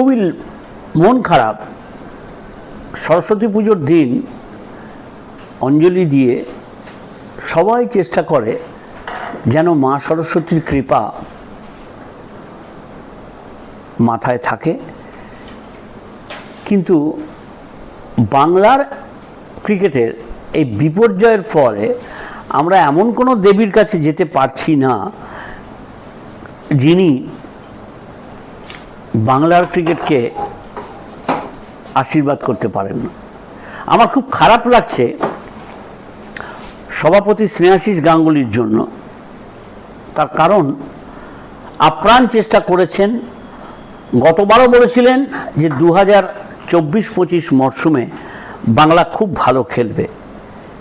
খুবই মন খারাপ, সরস্বতী পুজোর দিন অঞ্জলি দিয়ে সবাই চেষ্টা করে যেন মা সরস্বতীর কৃপা মাথায় থাকে। কিন্তু বাংলার ক্রিকেটের এই বিপর্যয়ের ফলে আমরা এমন কোনো দেবীর কাছে যেতে পারছি না, যিনি বাংলার ক্রিকেটকে আশীর্বাদ করতে পারেন না। আমার খুব খারাপ লাগছে সভাপতি স্নেহাশিস গাঙ্গুলির জন্য। তার কারণ, আপ্রাণ চেষ্টা করেছেন, গতবারও বলেছিলেন যে দু হাজার চব্বিশ পঁচিশ মরশুমে বাংলা খুব ভালো খেলবে।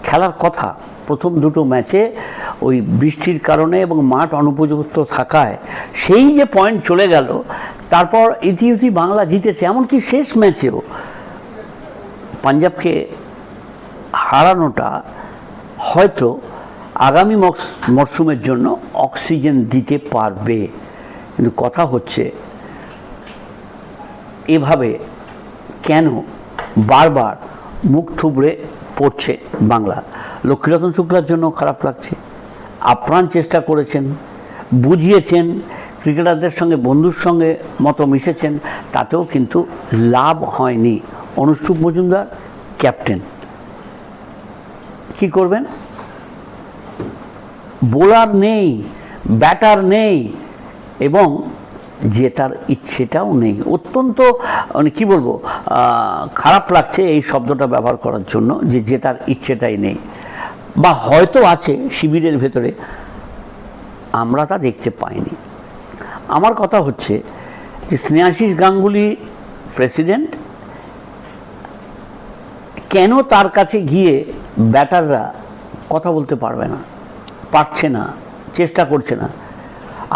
খেলার কথা, প্রথম দুটো ম্যাচে ওই বৃষ্টির কারণে এবং মাঠ অনুপযুক্ত থাকায় সেই যে পয়েন্ট চলে গেল তারপর ইতিউতি বাংলা জিতেছে, এমনকি শেষ ম্যাচেও পাঞ্জাবকে হারানোটা হয়তো আগামী মরশুমের জন্য অক্সিজেন দিতে পারবে। কিন্তু কথা হচ্ছে, এভাবে কেন বারবার মুখ থুবড়ে পড়ছে বাংলা? লক্ষ্মীরতন শুক্লার জন্য খারাপ লাগছে। আপ্রাণ চেষ্টা করেছেন, বুঝিয়েছেন ক্রিকেটারদের সঙ্গে, বন্ধুর সঙ্গে মতো মিশেছেন, তাতেও কিন্তু লাভ হয়নি। অনুষ্ঠুপ মজুমদার, ক্যাপ্টেন। কি করবেন? বোলার নেই, ব্যাটার নেই এবং জেতার ইচ্ছেটাও নেই। অত্যন্ত মানে কী বলব খারাপ লাগছে এই শব্দটা ব্যবহার করার জন্য যে জেতার ইচ্ছেটাই নেই। বা হয়তো আছে শিবিরের ভেতরে, আমরা তা দেখতে পাইনি। আমার কথা হচ্ছে যে স্নেহাশিস গাঙ্গুলি প্রেসিডেন্ট, কেন তার কাছে গিয়ে ব্যাটাররা কথা বলতে পারবে না, পারছে না, চেষ্টা করছে না?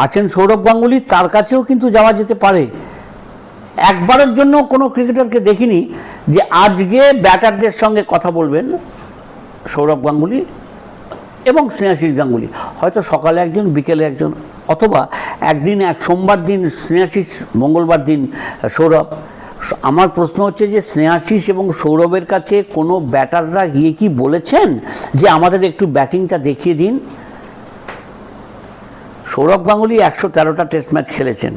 আছেন সৌরভ গাঙ্গুলি, তার কাছেও কিন্তু যাওয়া যেতে পারে। একবারের জন্য কোনো ক্রিকেটারকে দেখিনি যে আজকে ব্যাটারদের সঙ্গে কথা বলবেন সৌরভ গাঙ্গুলি এবং স্নেহাশিস গাঙ্গুলি। হয়তো সকালে একজন, বিকেলে একজন অথবা একদিন, এক সোমবার দিন স্নেহাশিস মঙ্গলবার দিন সৌরভ। আমার প্রশ্ন হচ্ছে যে স্নেহাশিস এবং সৌরভের কাছে কোনো ব্যাটাররা গিয়ে কি বলেছেন যে আমাদের একটু ব্যাটিংটা দেখিয়ে দিন? সৌরভ গাঙ্গুলি একশো তেরোটা টেস্ট ম্যাচ খেলেছেন।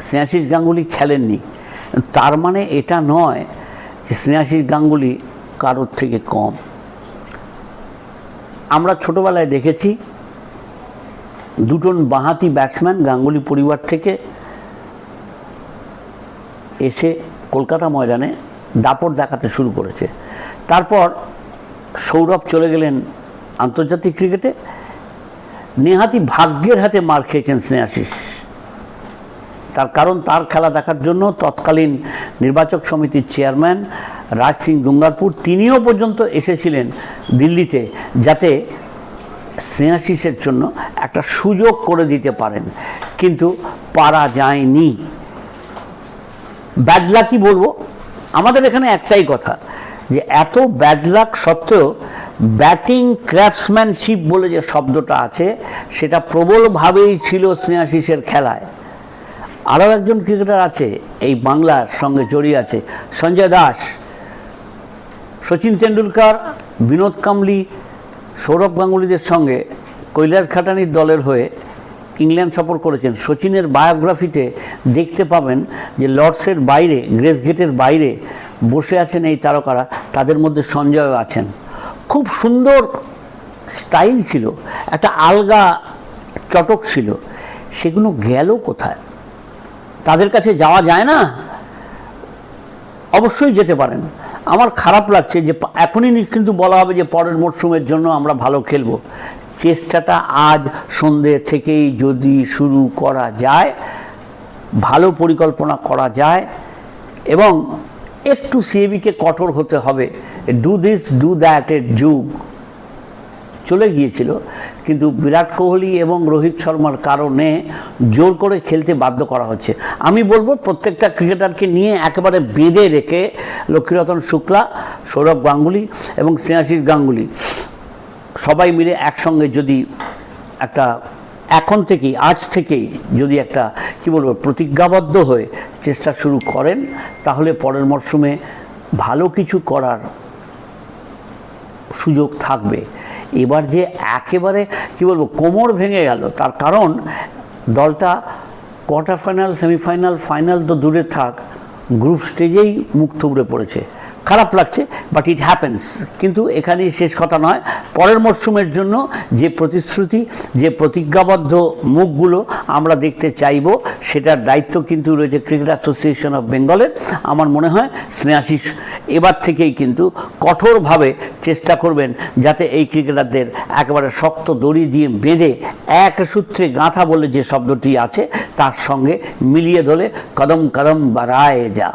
স্নেহাশিস গাঙ্গুলি খেলেননি। তার মানে এটা নয় যে স্নেহাশিস গাঙ্গুলি কারোর থেকে কম। আমরা ছোটবেলায় দেখেছি দুজন বাঁহাতি ব্যাটসম্যান গাঙ্গুলি পরিবার থেকে এসে কলকাতা ময়দানে দাপট দেখাতে শুরু করেছে। তারপর সৌরভ চলে গেলেন আন্তর্জাতিক ক্রিকেটে। নেহাতি ভাগ্যের হাতে মার খেয়েছেন স্নেহাশিস। তার কারণ তার খেলা দেখার জন্য তৎকালীন নির্বাচক সমিতির চেয়ারম্যান রাজ সিং দুঙ্গারপুর, তিনিও পর্যন্ত এসেছিলেন দিল্লিতে, যাতে স্নেহাশিসের জন্য একটা সুযোগ করে দিতে পারেন, কিন্তু পারা যায়নি। ব্যাড লাকই বলব? আমাদের এখানে একটাই কথা, যে এত ব্যাড লাক সত্ত্বেও ব্যাটিং ক্র্যাফটসম্যানশিপ বলে যে শব্দটা আছে, সেটা প্রবলভাবেই ছিল স্নেহাশিসের খেলায়। আরও একজন ক্রিকেটার আছে, এই বাংলার সঙ্গে জড়িয়ে আছে, সঞ্জয় দাস। সচিন তেন্ডুলকার, বিনোদ কামলি সৌরভ গাঙ্গুলিদের সঙ্গে কৈলাস খাটানির দলের হয়ে ইংল্যান্ড সফর করেছেন। সচিনের বায়োগ্রাফিতে দেখতে পাবেন যে লর্ডসের বাইরে, গ্রেস গেটের বাইরে বসে আছেন এই তারকারা। তাদের মধ্যে সঞ্জয়ও আছেন। খুব সুন্দর স্টাইল ছিল। একটা আলগা চটক ছিল। সেগুলো গেল কোথায়? তাদের কাছে যাওয়া যায় না? অবশ্যই যেতে পারেন। আমার খারাপ লাগছে যে এখনই কিন্তু বলা হবে যে পরের মরশুমের জন্য আমরা ভালো খেলব। চেষ্টাটা আজ সন্ধে থেকেই যদি শুরু করা যায়, ভালো পরিকল্পনা করা যায়, এবং একটু সিএবিকে কঠোর হতে হবে। ডু দিস ডু দ্যাট দ্যাটের যুগ। চলে গিয়েছিল, কিন্তু বিরাট কোহলি এবং রোহিত শর্মার কারণে জোর করে খেলতে বাধ্য করা হচ্ছে। আমি বলব প্রত্যেকটা ক্রিকেটারকে নিয়ে একেবারে বেঁধে রেখে লক্ষ্মীরতন শুক্লা, সৌরভ গাঙ্গুলি এবং স্নেহাশিস গাঙ্গুলি, সবাই মিলে একসঙ্গে যদি একটা এখন থেকেই, আজ থেকেই যদি একটা, কি বলব, প্রতিজ্ঞাবদ্ধ হয়ে চেষ্টা শুরু করেন, তাহলে পরের মরশুমে ভালো কিছু করার সুযোগ থাকবে। এবার যে একেবারে, কি বলব, কোমর ভেঙে গেল, তার কারণ দলটা কোয়ার্টার ফাইনাল, সেমিফাইনাল, ফাইনাল তো দূরে থাক, গ্রুপ স্টেজেই মুখ থুবড়ে পড়েছে। খারাপ লাগছে বাট ইট হ্যাপেন্স কিন্তু এখানেই শেষ কথা নয়, পরের মরশুমের জন্য যে প্রতিশ্রুতি, যে প্রতিজ্ঞাবদ্ধ মুখগুলো আমরা দেখতে চাইব, সেটার দায়িত্ব কিন্তু রয়েছে ক্রিকেট অ্যাসোসিয়েশন অফ বেঙ্গলের আমার মনে হয়, স্নেহাশিস, এবার থেকেই কিন্তু কঠোরভাবে চেষ্টা করবেন যাতে এই ক্রিকেটারদের একেবারে শক্ত দড়ি দিয়ে বেঁধে এক সূত্রে গাঁথা বলে যে শব্দটি আছে, তার সঙ্গে মিলিয়ে ধরে কদম কদম বাড়ায় যা।